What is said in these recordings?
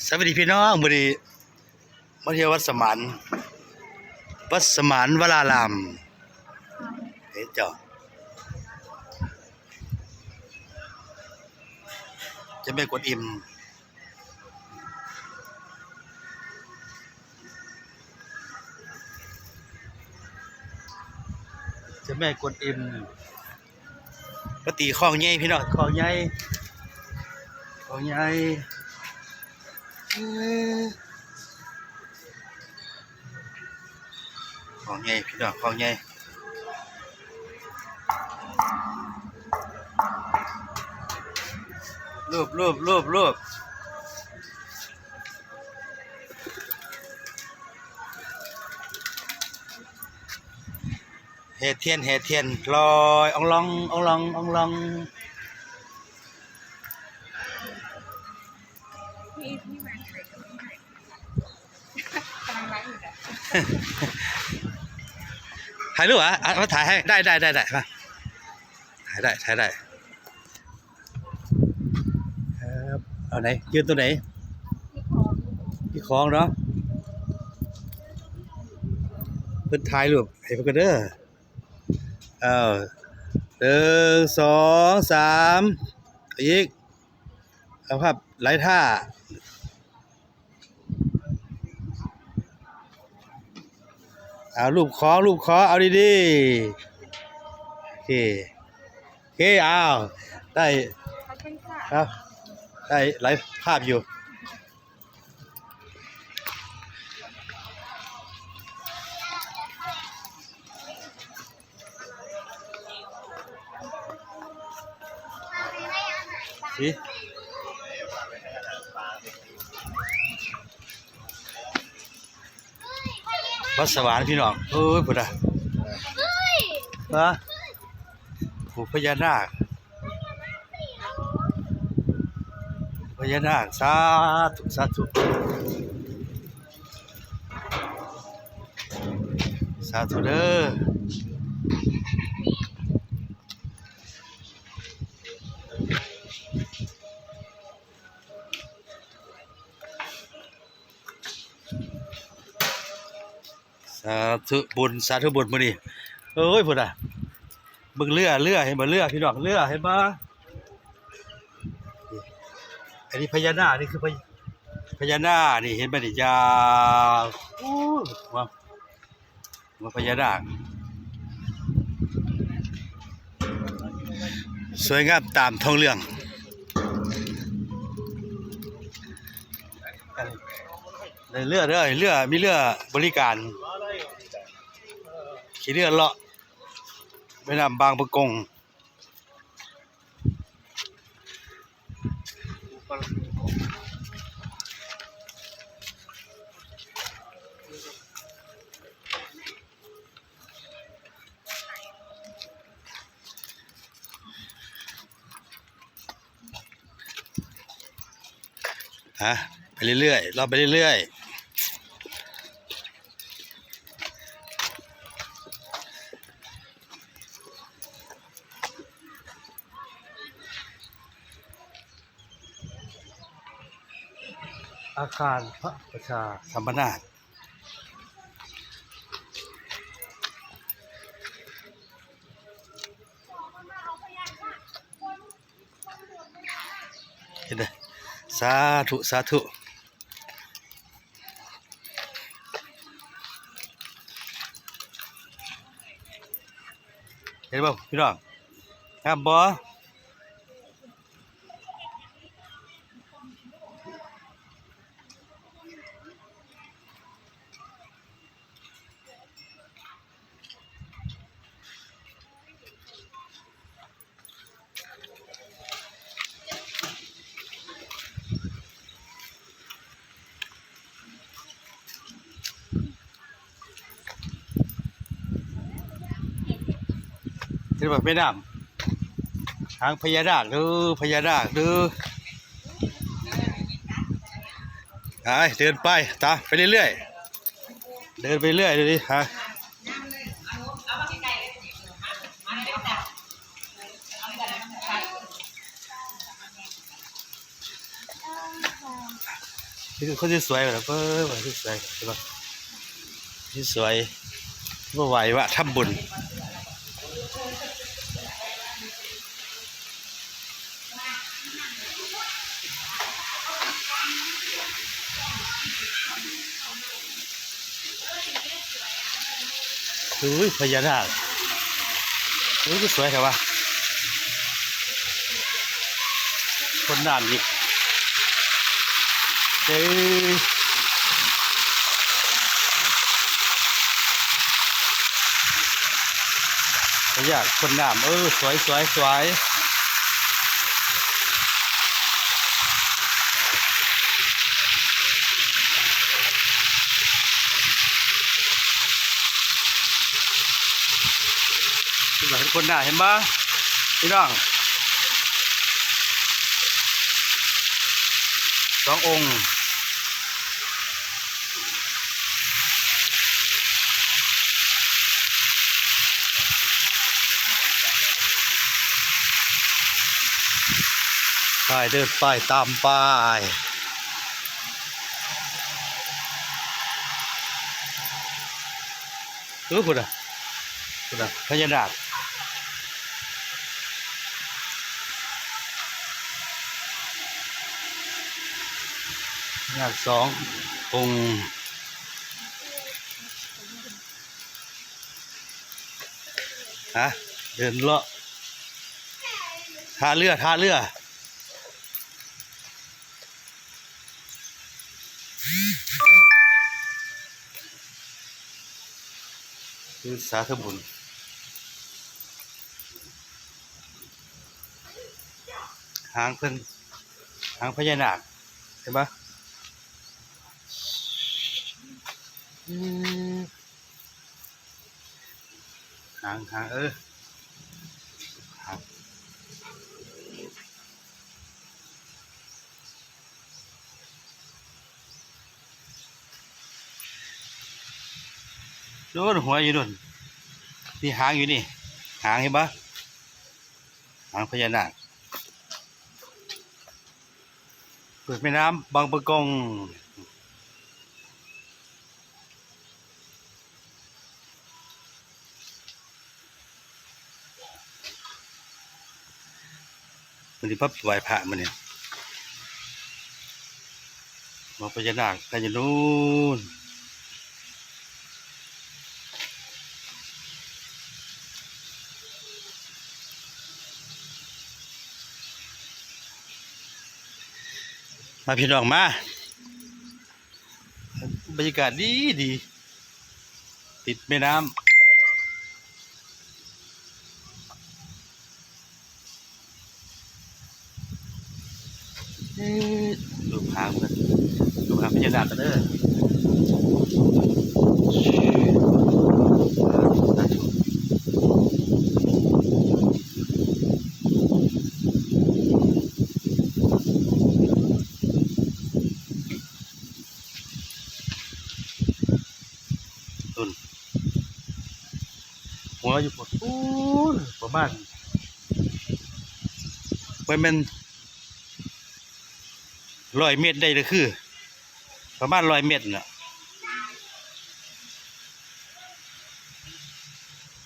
สวัสดีพี่น้องมื้อนี้มาเที่ยววัดสมานวัดสมานวรารามเฮ้ยเจ้าจะไม่กดอิ่มจะแม่กดอิ่มก็ตีข้องใหญ่พี่น้องข้องใหญ่ข้องใหญ่ ของใหญ่พี่น้องของใหญ่รูปรูปรูปรูปเฮดเทียนเฮดเทียนลอยอองลองอองลองอองลอง ถ่ายรูปอะอะมาถ่ายให้ได้ได้ได้ได้มาถ่ายได้ถ่ายได้ครับเอาไหนยืนตัวไหนพี่คอมที่คลองเนาะเพิ่นถ่ายรูปให้เพิ่นกันเด้อเอาหนึ่งสองสามอีกเอาภาพไหลท่า เอารูปคอรูปคอเอาดีๆโอเคโอเคเอาได้เขาเป็นค่ะครับได้ไลฟ์ภาพอยู่สิ วัดสวรรค์พี่น้องเอ้ยพุทธะฮะผูกพญานาคพญานาคสาธุสาธุสาธุเด้อ สาธุบุญสาธุบุญมื้อนี้เอ้ยพุ่นน่ะเบิ่งเรือเรือเห็นบ่เรือพี่น้องเรือเห็นบ่อันนี้พญานาคนี่คือพญพญานาคนี่เห็นไหมนี่ยาวอู้ว่าว่าพญานาคสวยงามตามท้องเรื่องในเรือเด้อเรือมีเรือบริการ ขี่เรือเลาะแม่น้ำบางประกงฮะไปเรื่อยๆเราไปเรื่อยๆ อาคารพระประชาสัมปนาตเห็นไหมสาธุ สาธุเห็นบ่พี่น้องงามบ่ เห็นบ่แม่น้ำทางพญานาคเด้อพญานาคเด้อไปเดินไปตาไปเรื่อยๆเดินไปเรื่อยดูดิฮะนี่คือคนที่สวยแบบเพิ่มที่สวยใช่ปะที่สวยบ่ไหววะทำบุญ อุ้ยพญานาคอุ้ยก็สวยแค่ว่าคนน้ำอีกเอ้ยอยาคนน้ำเออสวยสวยสวยสวย คนหน้าเห็นบ้าพี่น้องสององค์ป้ายเดินป้ายตามป้ายเออพุ่นอะพุ่นอะพญานาค ญานาคสององค์ฮะเดินเลาะท่าเรือท่าเรือคือสาธุบุญหางเพิ่นหางพญานาคเห็นปะอืม หางหางเออหางโดนหัวอยู่นู่นนี่หางอยู่นี่ หางเห็นปะหางพญานาคเปิดแม่น้ำบางประกง มันนี่พับไหวพระมันเนี่ยบาพญานาคกันอยู่นู่นมาพี่น้องมาบรรยากาศดีดี ติดแม่น้ำเอ๊ะ ดูหางกันดูหางพญานาคกันเด้อตุนหัวอยู่ปวดปูนประมาณไปเป็น ร้อยเมตรได้เลยคือ ประมาณร้อยเมตรน่ะ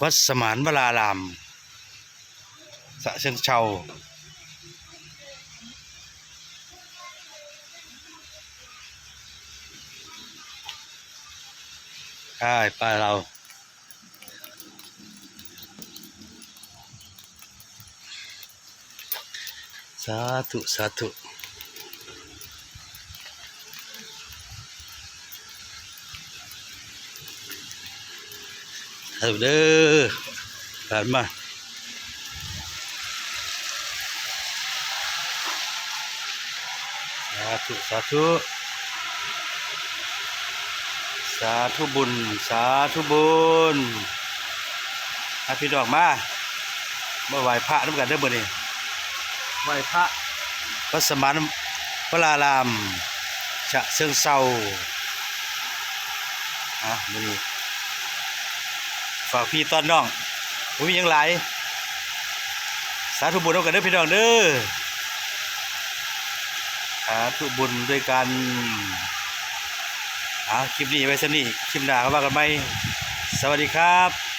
วัดสมานวรารามสะเชิงเชาใช่ป้าเราสาธุสาธุ เอาเด้อผ่านมาสาธุสาธุสาธุบุญ สาธุบุญอาพี่ดอกมาเมื่อไหวพระน้ำกันเด้อบ่นี่ไหวพระวัดสมานวรารามฉะเชิงเศร้าอะบ่นี่ ฝากพี่ต้อนน้องผมมียังหลายสาธุบุญเอากันเด้อพี่น้องเด้อสาธุบุญด้วยกันเอาคลิปนี้ไว้สนี่คลิปหน้าก็ว่ากันไหมสวัสดีครับ